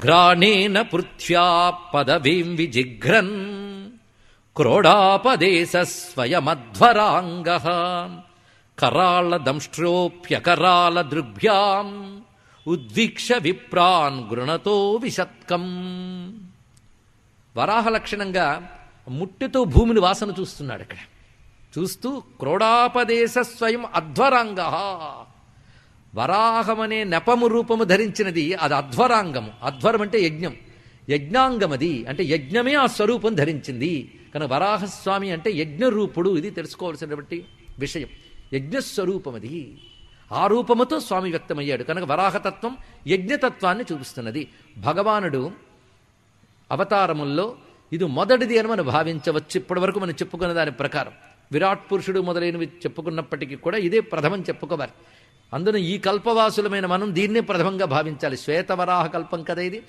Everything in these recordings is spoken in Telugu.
ఘ్రాణేన పృథ్వ్యా పదవీం విజిఘ్రన్ క్రోడాపదేశ స్వయమధ్వరాంగ కరాళ దంష్ట్రోప్యకరాళ దృగ్భ్యాం ఉద్వీక్ష విప్రాన్ గృణతో విశత్కం వరాహ లక్షణంగా ముట్టెతో భూమిని వాసన చూస్తున్నాడు ఇక్కడ. చూస్తూ క్రోడాపదేశ స్వయం అధ్వరాంగ. వరాహమనే నెపము రూపము ధరించినది అది అధ్వరాంగము. అధ్వరం అంటే యజ్ఞం. యజ్ఞాంగమది అంటే యజ్ఞమే ఆ స్వరూపం ధరించింది. కనుక వరాహస్వామి అంటే యజ్ఞరూపుడు ఇది తెలుసుకోవాల్సినటువంటి విషయం. యజ్ఞస్వరూపం అది ఆ రూపముతో స్వామి వ్యక్తమయ్యాడు. కనుక వరాహతత్వం యజ్ఞతత్వాన్ని చూపిస్తున్నది. భగవానుడు అవతారముల్లో ఇది మొదటిది అని మనం భావించవచ్చు. ఇప్పటి వరకు మనం చెప్పుకున్న దాని ప్రకారం. విరాట్ పురుషుడు మొదలైనవి చెప్పుకున్నప్పటికీ కూడా ఇదే ప్రథమం చెప్పుకోవాలి. అందున ఈ కల్పవాసులమైన మనం దీన్నే ప్రథమంగా భావించాలి. శ్వేతవరాహ కల్పం కదా ఇది.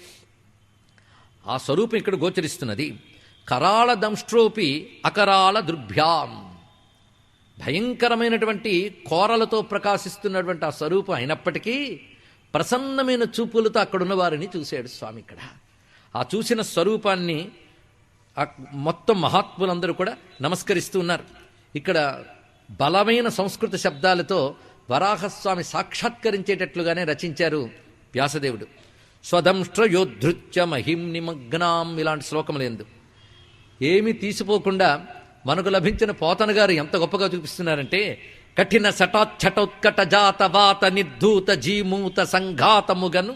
ఆ స్వరూపం ఇక్కడ గోచరిస్తున్నది. కరాళ దంష్ట్రోపి అకరాళ దృభ్యాం. భయంకరమైనటువంటి కోరలతో ప్రకాశిస్తున్నటువంటి ఆ స్వరూపం అయినప్పటికీ ప్రసన్నమైన చూపులతో అక్కడున్న వారిని చూశాడు స్వామి ఇక్కడ. ఆ చూసిన స్వరూపాన్ని మొత్తం మహాత్ములందరూ కూడా నమస్కరిస్తూ ఉన్నారు. ఇక్కడ బలమైన సంస్కృత శబ్దాలతో వరాహస్వామి సాక్షాత్కరించేటట్లుగానే రచించారు వ్యాసదేవుడు. స్వదంష్ట్రయోధృత్య మహిం నిమగ్నాం ఇలాంటి శ్లోకములందు ఏమీ తీసిపోకుండా మనకు లభించిన పోతన గారు ఎంత గొప్పగా చూపిస్తున్నారంటే కఠిన సటాచ్చటోత్కట జాత వాత నిర్ధూత జీమూత సంఘాతముగను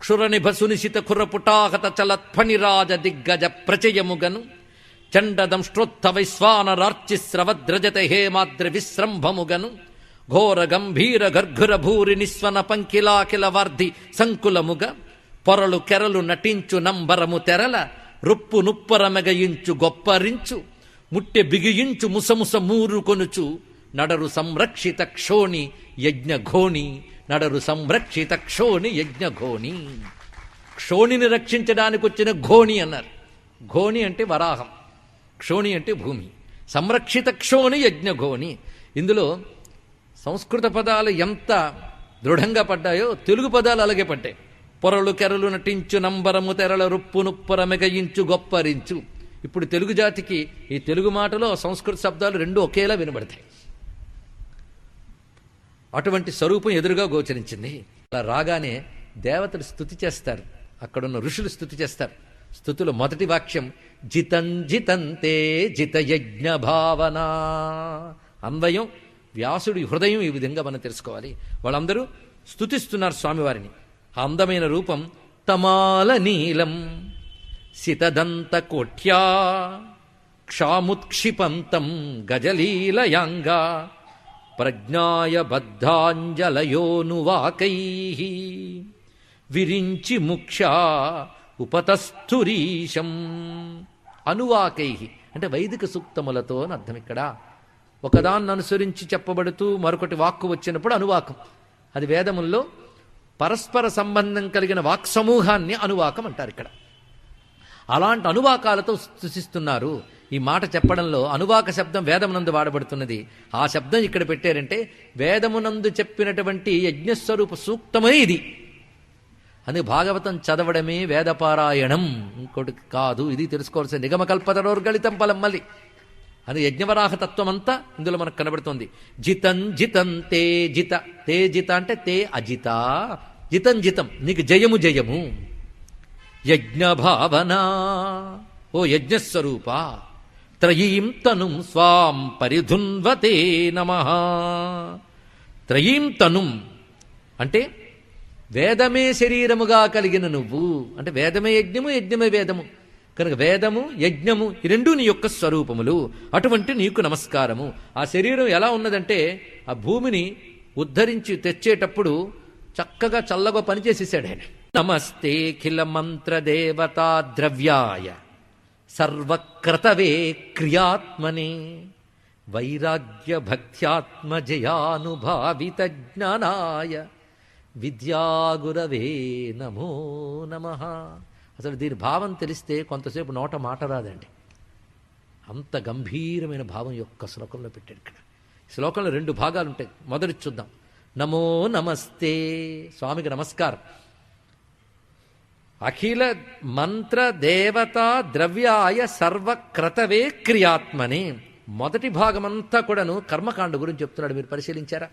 క్షురనిభ సునిశిత ఖురపుటాహత చలత్ఫణిరాజ దిగ్గజ ప్రచయముగను చండదంష్ట్రోత్త వైశ్వానరార్చి స్రవద్రజత హేమాద్రి విశ్రంభముగను ఘోర గంభీర గర్ఘుర భూరి నిస్వన పంకిలాకిల వార్ధి సంకులముగ పొరలు కెరలు నటించు నంబరము తెరల రుప్పు నుప్పరమెగయించు గొప్పరించు ముట్టె బిగియించు ముసముస మూరు కొనుచు నడరు సంరక్షిత క్షోణి యజ్ఞ ఘోణి నడరు సంరక్షిత క్షోణి యజ్ఞ ఘోణి క్షోణిని రక్షించడానికి వచ్చిన ఘోణి అన్నారు. ఘోణి అంటే వరాహం క్షోణి అంటే భూమి సంరక్షిత క్షోణి యజ్ఞ ఘోణి ఇందులో సంస్కృత పదాలు ఎంత దృఢంగా పడ్డాయో తెలుగు పదాలు అలాగే పడ్డాయి. పొరలు కెరలు నటించు నంబరము తెరల రుప్పు నుప్పర మెగయించు గొప్పరించు. ఇప్పుడు తెలుగు జాతికి ఈ తెలుగు మాటలో సంస్కృత శబ్దాలు రెండు ఒకేలా వినబడతాయి. అటువంటి స్వరూపం ఎదురుగా గోచరించింది. అలా రాగానే దేవతలు స్థుతి చేస్తారు. అక్కడున్న ఋషులు స్థుతి చేస్తారు. స్థుతుల మొదటి వాక్యం జితం జితంతే జితయజ్ఞ భావన అన్వయం. వ్యాసుడి హృదయం ఈ విధంగా మనం తెలుసుకోవాలి. వాళ్ళందరూ స్థుతిస్తున్నారు స్వామివారిని. అందమైన రూపం తమాల నీలం సితదంత కోట్యా క్షాముత్క్షిపంతం గజలీలయాంగా ప్రజ్ఞాయ బద్ధాంజలయోనువాకై విరించి ముక్ష ఉపతస్థురీశం అనువాకై. అంటే వైదిక సూక్తములతో అని అర్థం ఇక్కడ. ఒకదాన్ని అనుసరించి చెప్పబడుతూ మరొకటి వాక్కు వచ్చినప్పుడు అనువాకం. అది వేదముల్లో పరస్పర సంబంధం కలిగిన వాక్ సమూహాన్ని అనువాకం అంటారు ఇక్కడ. అలాంటి అనువాకాలతో సృష్టిస్తున్నారు. ఈ మాట చెప్పడంలో అనువాక శబ్దం వేదమునందు వాడబడుతున్నది. ఆ శబ్దం ఇక్కడ పెట్టారంటే వేదమునందు చెప్పినటువంటి యజ్ఞస్వరూప సూక్తమే ఇది. అని భాగవతం చదవడమే వేదపారాయణం. ఇంకోటి కాదు. ఇది తెలుసుకోవాల్సిన నిగమకల్పతరోర్గళితం పలం మళ్ళీ. అది యజ్ఞవరాహ ఇందులో మనకు కనబడుతుంది. జితం జితం తే జిత. తే జిత అంటే తే అజిత. జితం జితం. నీకు జయము జయము. యజ్ఞ భావన ఓ యజ్ఞస్వరూప. త్రయీం తనుం స్వాం పరిధున్వతే నమ. త్రయీం తనుం అంటే వేదమే శరీరముగా కలిగిన నువ్వు. అంటే వేదమే యజ్ఞము యజ్ఞమే వేదము. కనుక వేదము యజ్ఞము ఈ రెండూ నీ యొక్క స్వరూపములు. అటువంటి నీకు నమస్కారము. ఆ శరీరం ఎలా ఉన్నదంటే ఆ భూమిని ఉద్ధరించి తెచ్చేటప్పుడు చక్కగా చల్లగా పనిచేసేసాడు ఆయన. నమస్తేఖిల మంత్ర మంత్రదేవతా ద్రవ్యాయ. సర్వక్రతవే క్రియాత్మనే. వైరాగ్య భక్త్యాత్మ జయానుభావిత జ్ఞానాయ. విద్యాగురవే నమో నమ. అసలు దీని భావం తెలిస్తే కొంతసేపు నోట మాట రాదండి. అంత గంభీరమైన భావం యొక్క శ్లోకంలో పెట్టాడు ఇక్కడ. శ్లోకంలో రెండు భాగాలు ఉంటాయి మొదటి చూద్దాం. నమో నమస్తే. స్వామికి నమస్కారం. అఖిల మంత్ర దేవతా ద్రవ్యాయ సర్వక్రతవే క్రియాత్మని. మొదటి భాగమంతా కూడాను కర్మకాండ గురించి చెప్తున్నాడు. మీరు పరిశీలించారా?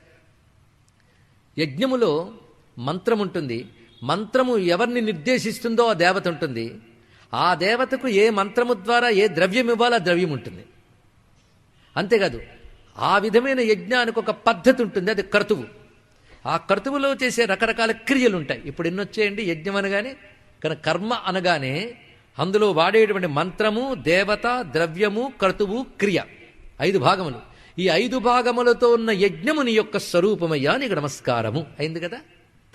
యజ్ఞములో మంత్రం ఉంటుంది మంత్రము ఎవరిని నిర్దేశిస్తుందో ఆ దేవత ఉంటుంది. ఆ దేవతకు ఏ మంత్రము ద్వారా ఏ ద్రవ్యం ఇవ్వాలో ఆ ద్రవ్యం ఉంటుంది. అంతేకాదు ఆ విధమైన యజ్ఞానికి ఒక పద్ధతి ఉంటుంది అది క్రతువు. ఆ క్రతువులో చేసే రకరకాల క్రియలు ఉంటాయి. ఇప్పుడు ఎన్నొచ్చేయండి వచ్చాయండి యజ్ఞం అనగానే కానీ కర్మ అనగానే అందులో వాడేటువంటి మంత్రము దేవత ద్రవ్యము క్రతువు క్రియ. ఐదు భాగములు. ఈ ఐదు భాగములతో ఉన్న యజ్ఞము నీ యొక్క స్వరూపమయ్యా నీకు నమస్కారము. అయింది కదా?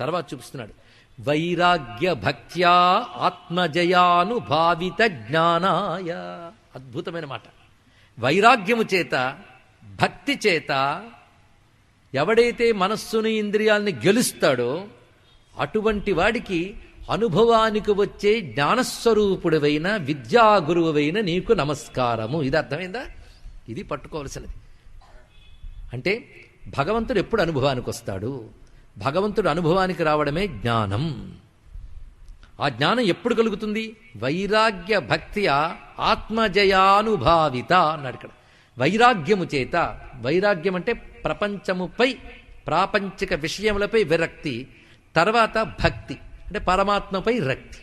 తర్వాత చూపిస్తున్నాడు. వైరాగ్య భక్త్యా ఆత్మజయానుభావిత జ్ఞానాయ అద్భుతమైన మాట. వైరాగ్యము చేత భక్తి చేత ఎవడైతే మనస్సుని ఇంద్రియాల్ని గెలుస్తాడో అటువంటి వాడికి అనుభవానికి వచ్చే జ్ఞానస్వరూపుడవైన విద్యా గురువువైన నీకు నమస్కారము. ఇది అర్థమైందా? ఇది పట్టుకోవలసినది. అంటే భగవంతుడు ఎప్పుడు అనుభవానికి వస్తాడు భగవంతుడు అనుభవానికి రావడమే జ్ఞానం. ఆ జ్ఞానం ఎప్పుడు కలుగుతుంది? వైరాగ్య భక్తియా ఆత్మజయానుభావిత అన్నాడు ఇక్కడ. వైరాగ్యము చేత వైరాగ్యం అంటే ప్రపంచముపై ప్రాపంచిక విషయములపై విరక్తి తర్వాత భక్తి అంటే పరమాత్మపై రక్తి.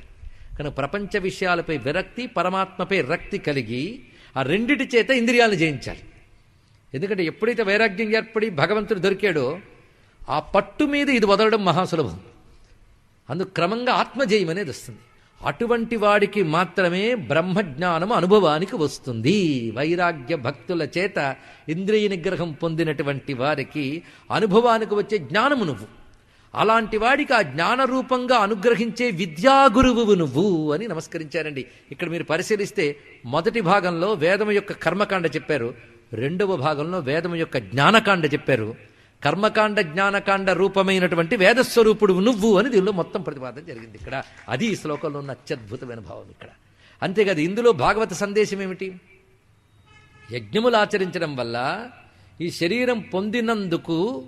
కానీ ప్రపంచ విషయాలపై విరక్తి పరమాత్మపై రక్తి కలిగి ఆ రెండిటి చేత ఇంద్రియాలను జయించాలి. ఎందుకంటే ఎప్పుడైతే వైరాగ్యం ఏర్పడి భగవంతుడు దొరికాడో ఆ పట్టు మీద ఇది వదలడం మహాసులభం. అందుకు క్రమంగా ఆత్మజయం అనేది వస్తుంది. అటువంటి వాడికి మాత్రమే బ్రహ్మజ్ఞానం అనుభవానికి వస్తుంది. వైరాగ్య భక్తుల చేత ఇంద్రియ నిగ్రహం పొందినటువంటి వారికి అనుభవానికి వచ్చే జ్ఞానము నువ్వు. అలాంటి వాడికి ఆ జ్ఞాన రూపంగా అనుగ్రహించే విద్యాగురువు నువ్వు అని నమస్కరించారండి. ఇక్కడ మీరు పరిశీలిస్తే మొదటి భాగంలో వేదం యొక్క కర్మకాండ చెప్పారు. రెండవ భాగంలో వేదం యొక్క జ్ఞానకాండ చెప్పారు. కర్మకాండ జ్ఞానకాండ రూపమైనటువంటి వేదస్వరూపుడు నువ్వు అని దీనిలో మొత్తం ప్రతిపాదన జరిగింది ఇక్కడ. అది ఈ శ్లోకంలో ఉన్న అత్యద్భుతమైన భావం ఇక్కడ. అంతేకాదు ఇందులో భాగవత సందేశం ఏమిటి? యజ్ఞములు ఆచరించడం వల్ల ఈ శరీరం పొందినందుకు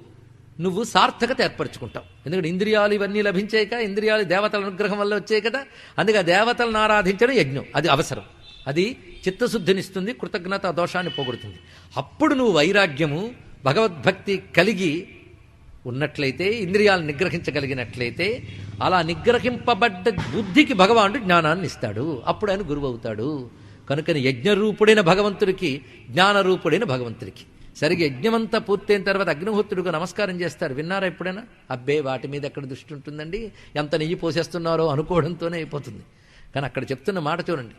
నువ్వు సార్థకత ఏర్పరచుకుంటావు. ఎందుకంటే ఇంద్రియాలు ఇవన్నీ లభించాయి కదా ఇంద్రియాలు దేవతల అనుగ్రహం వల్ల వచ్చాయి కదా. అందుకే ఆ దేవతలను ఆరాధించడం యజ్ఞం. అది అవసరం. అది చిత్తశుద్ధినిస్తుంది కృతజ్ఞత దోషాన్ని పోగొడుతుంది. అప్పుడు నువ్వు వైరాగ్యము భగవద్భక్తి కలిగి ఉన్నట్లయితే ఇంద్రియాలను నిగ్రహించగలిగినట్లయితే అలా నిగ్రహింపబడ్డ బుద్ధికి భగవానుడు జ్ఞానాన్ని ఇస్తాడు. అప్పుడు ఆయన గురువు అవుతాడు కనుకని యజ్ఞరూపుడైన భగవంతుడికి జ్ఞానరూపుడైన భగవంతుడికి. సరిగ్గా యజ్ఞమంతా పూర్తయిన తర్వాత అగ్నిహోత్రుడికి నమస్కారం చేస్తారు. విన్నారా ఎప్పుడైనా? అబ్బే వాటి మీద ఎక్కడ దృష్టి ఉంటుందండి? ఎంత నెయ్యి పోసేస్తున్నారో అనుకోవడంతోనే అయిపోతుంది. కానీ అక్కడ చెప్తున్న మాట చూడండి.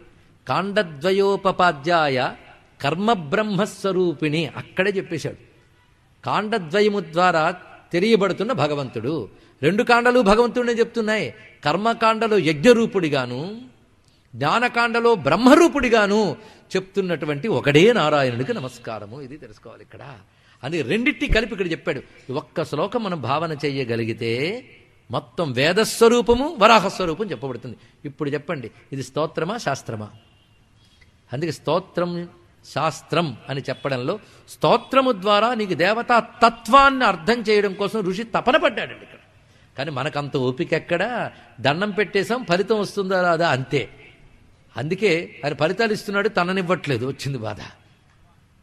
కాండద్వయోపపాధ్యాయ కర్మబ్రహ్మస్వరూపిణి అక్కడే చెప్పేశాడు. కాండద్వయము ద్వారా తెలియబడుతున్న భగవంతుడు. రెండు కాండలు భగవంతుడినే చెప్తున్నాయి. కర్మకాండలో యజ్ఞరూపుడిగాను జ్ఞానకాండలో బ్రహ్మరూపుడిగాను చెప్తున్నటువంటి ఒకడే నారాయణుడికి నమస్కారము. ఇది తెలుసుకోవాలి ఇక్కడ. అని రెండింటి కలిపి ఇక్కడ చెప్పాడు. ఒక్క శ్లోకం మనం భావన చేయగలిగితే మొత్తం వేదస్వరూపము వరాహస్వరూపం చెప్పబడుతుంది. ఇప్పుడు చెప్పండి ఇది స్తోత్రమా శాస్త్రమా? అందుకే స్తోత్రం శాస్త్రం అని చెప్పడంలో స్తోత్రము ద్వారా నీకు దేవతా తత్వాన్ని అర్థం చేయడం కోసం ఋషి తపన పడ్డాడండి ఇక్కడ. కానీ మనకంత ఓపిక ఎక్కడ? దండం పెట్టేశాం ఫలితం వస్తుందా రాదా? అంతే. అందుకే ఆయన ఫలితాలు ఇస్తున్నాడు తననివ్వట్లేదు వచ్చింది బాధ.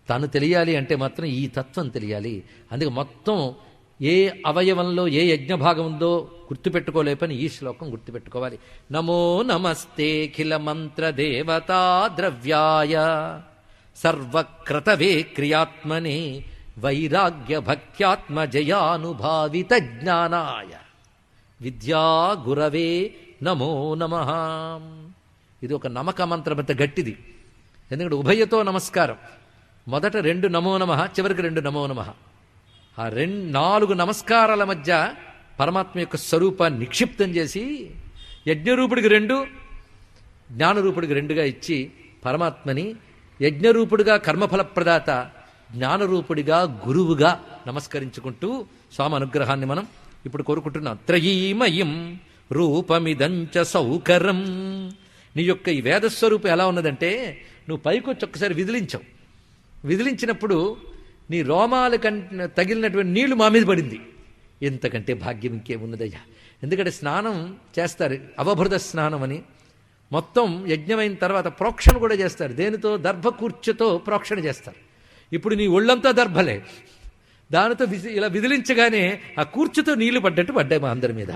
తను తెలియాలి అంటే మాత్రం ఈ తత్వం తెలియాలి. అందుకే మొత్తం ఏ అవయవంలో ఏ యజ్ఞ భాగం ఉందో గుర్తుపెట్టుకోలేపని ఈ శ్లోకం గుర్తుపెట్టుకోవాలి. నమో నమస్తే ఖిల మంత్ర దేవతా ద్రవ్యాయ. సర్వక్రతవే క్రియాత్మనే వైరాగ్య భక్త్యాత్మ జయానుభావిత జ్ఞానాయ విద్యా గురవే నమో నమ. ఇది ఒక నమక మంత్రం అంత గట్టిది. ఎందుకంటే ఉభయతో నమస్కారం. మొదట రెండు నమో నమ చివరికి రెండు నమో నమ. ఆ రెండు నాలుగు నమస్కారాల మధ్య పరమాత్మ యొక్క స్వరూపాన్ని నిక్షిప్తం చేసి యజ్ఞరూపుడికి రెండు జ్ఞానరూపుడికి రెండుగా ఇచ్చి పరమాత్మని యజ్ఞరూపుడుగా కర్మఫలప్రదాత జ్ఞానరూపుడిగా గురువుగా నమస్కరించుకుంటూ స్వామి అనుగ్రహాన్ని మనం ఇప్పుడు కోరుకుంటున్నాం. త్రయీమయం రూపమిదంచ సౌకరం నీ యొక్క ఈ వేదస్వరూపం ఎలా ఉన్నదంటే నువ్వు పైకొచ్చి ఒక్కసారి విదిలించావు. విదిలించినప్పుడు నీ రోమాలు కం తగిలినటువంటి నీళ్ళు మా మీద పడింది. ఎంతకంటే భాగ్యం ఇంకేమున్నదయ్యా? ఎందుకంటే స్నానం చేస్తారు. అవభృత స్నానం అని మొత్తం యజ్ఞమైన తర్వాత ప్రోక్షణ కూడా చేస్తారు. దేనితో? దర్భ కూర్చుతో ప్రోక్షణ చేస్తారు. ఇప్పుడు నీ ఒళ్ళంతా దర్భలే. దానితో విసి ఇలా విదిలించగానే ఆ కూర్చుతో నీళ్ళు పడ్డట్టు పడ్డాయి మా అందరి మీద.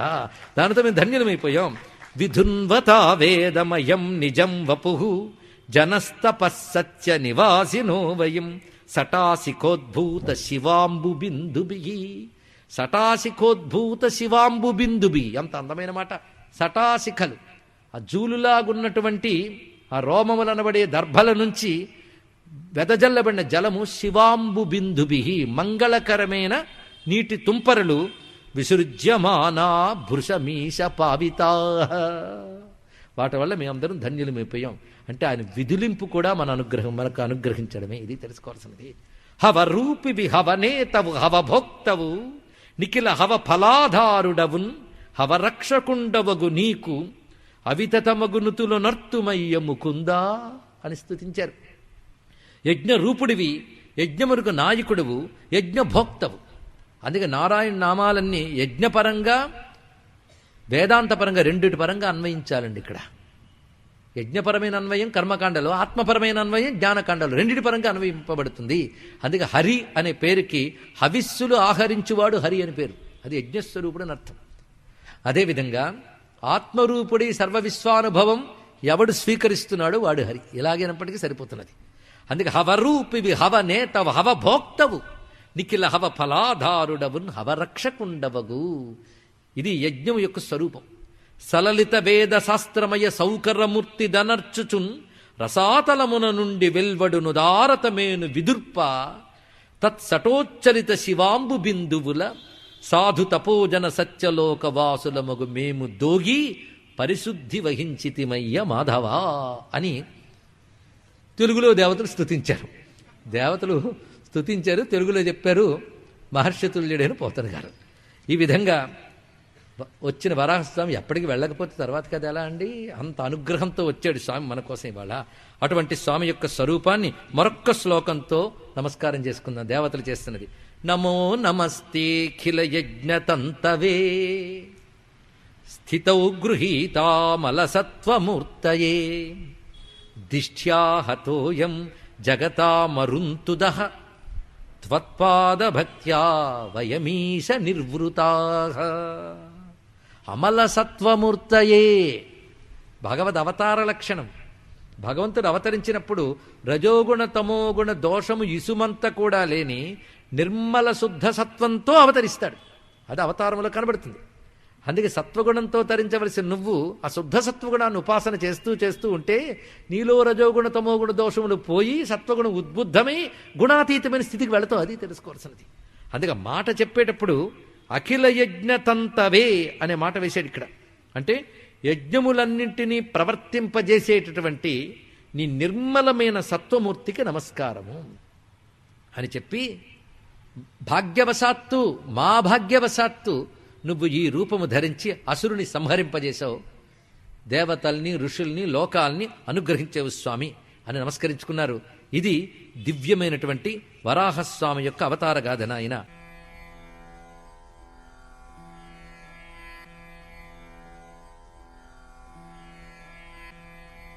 దానితో మేము ధన్యులమైపోయాం. విధున్వత వేదమయం నిజం వపు జనస్తపస్సత్య నివాసినో వయం సటాసికోద్భూత శివాంబు బిందుబి సటాసికోద్భూత శివాంబు బిందుబి అంత అందమైన మాట. సటాసికలు. ఆ జూలులాగున్నటువంటి ఆ రోమములనబడే దర్భల నుంచి వెదజల్లబడిన జలము శివాంబు బిందుభి మంగళకరమైన నీటి తుంపరలు విసృజ్యమానా భృషమీష పావితా. వాటి వల్ల మేమందరం ధన్యులమైపోయాం. అంటే ఆయన విధులింపు కూడా మన అనుగ్రహం మనకు అనుగ్రహించడమే. ఇది తెలుసుకోవాల్సినది. హవ రూపివి హవనేతవు హవ భోక్తవు నిఖిల హవ ఫలాధారుడవున్ హవ రక్షకుండవగు నీకు అవితతమగునుతుల నర్తుమయ్య ముకుందా అని స్తుతించారు. యజ్ఞ రూపుడివి యజ్ఞమునకు నాయకుడువు యజ్ఞభోక్తవు. అందుకే నారాయణ నామాలన్నీ యజ్ఞపరంగా వేదాంతపరంగా రెండిటి పరంగా అన్వయించాలండి ఇక్కడ. యజ్ఞపరమైన అన్వయం కర్మకాండలో ఆత్మపరమైన అన్వయం జ్ఞానకాండలో రెండిటి పరంగా అన్వయింపబడుతుంది. అందుకే హరి అనే పేరుకి హవిస్సులు ఆహరించువాడు హరి అని పేరు. అది యజ్ఞస్వరూపుడు అని అర్థం. అదేవిధంగా ఆత్మరూపుడి సర్వవిశ్వానుభవం ఎవడు స్వీకరిస్తున్నాడో వాడు హరి. ఇలాగైనప్పటికీ సరిపోతున్నది. అందుకే హవరూపివి హవ నేతవు హవ భోక్తవు నిఖిల హవ ఫలాధారుడవున్ హవరక్షకుండవగు. ఇది యజ్ఞం యొక్క స్వరూపం. సలలిత వేద శాస్త్రమయ సౌకర్యమూర్తి దనర్చుచున్ రసాతలమున నుండి వెల్వడును దారతమేను విదుర్ప తత్సటోచ్చలిత శివాంబు బిందువుల సాధు తపోజన సత్యలోక వాసులమగు మేము దోగి పరిశుద్ధి వహించితిమయ్య మాధవా అని తెలుగులో దేవతలు స్థుతించారు దేవతలు స్థుతించారు తెలుగులో చెప్పారు మహర్షితుల్యుడైన పోతన గారు. ఈ విధంగా వచ్చిన వరాహస్వామి ఎప్పటికి వెళ్ళకపోతే తర్వాత కదా ఎలా అండి? అంత అనుగ్రహంతో వచ్చాడు స్వామి మన కోసం ఇవాళ. అటువంటి స్వామి యొక్క స్వరూపాన్ని మరొక్క శ్లోకంతో నమస్కారం చేసుకుందాం. దేవతలు చేస్తున్నది. నమో నమస్తేఖిల యజ్ఞతంతవే. స్థితౌ గృహీతామలసత్వమూర్తయే. దిష్ట్యాహతోయం జగతామరుంతుద. త్వత్పాదభక్త్యా వయమీశ నిర్వృతా. అమలసత్వమూర్తయే. భగవద్ అవతార లక్షణం భగవంతుడు అవతరించినప్పుడు రజోగుణ తమోగుణ దోషము ఇసుమంత కూడా లేని నిర్మల శుద్ధ సత్వంతో అవతరిస్తాడు. అది అవతారంలో కనబడుతుంది. అందుకే సత్వగుణంతో తరించవలసిన నువ్వు ఆ శుద్ధ సత్వగుణాన్ని ఉపాసన చేస్తూ చేస్తూ ఉంటే నీలో రజోగుణ తమోగుణ దోషములు పోయి సత్వగుణం ఉద్బుద్ధమై గుణాతీతమైన స్థితికి వెళతావు. అది తెలుసుకోవాల్సినది. అందుకే మాట చెప్పేటప్పుడు అఖిల యజ్ఞతంతవే అనే మాట వేశాడు ఇక్కడ. అంటే యజ్ఞములన్నింటినీ ప్రవర్తింపజేసేటటువంటి నీ నిర్మలమైన సత్వమూర్తికి నమస్కారము అని చెప్పి భాగ్యవశాత్తు మా భాగ్యవశాత్తు నువ్వు ఈ రూపము ధరించి అసురుని సంహరింపజేశావు. దేవతల్ని ఋషుల్ని లోకాల్ని అనుగ్రహించేవు స్వామి అని నమస్కరించుకున్నారు. ఇది దివ్యమైనటువంటి వరాహస్వామి యొక్క అవతార గాథన అయిన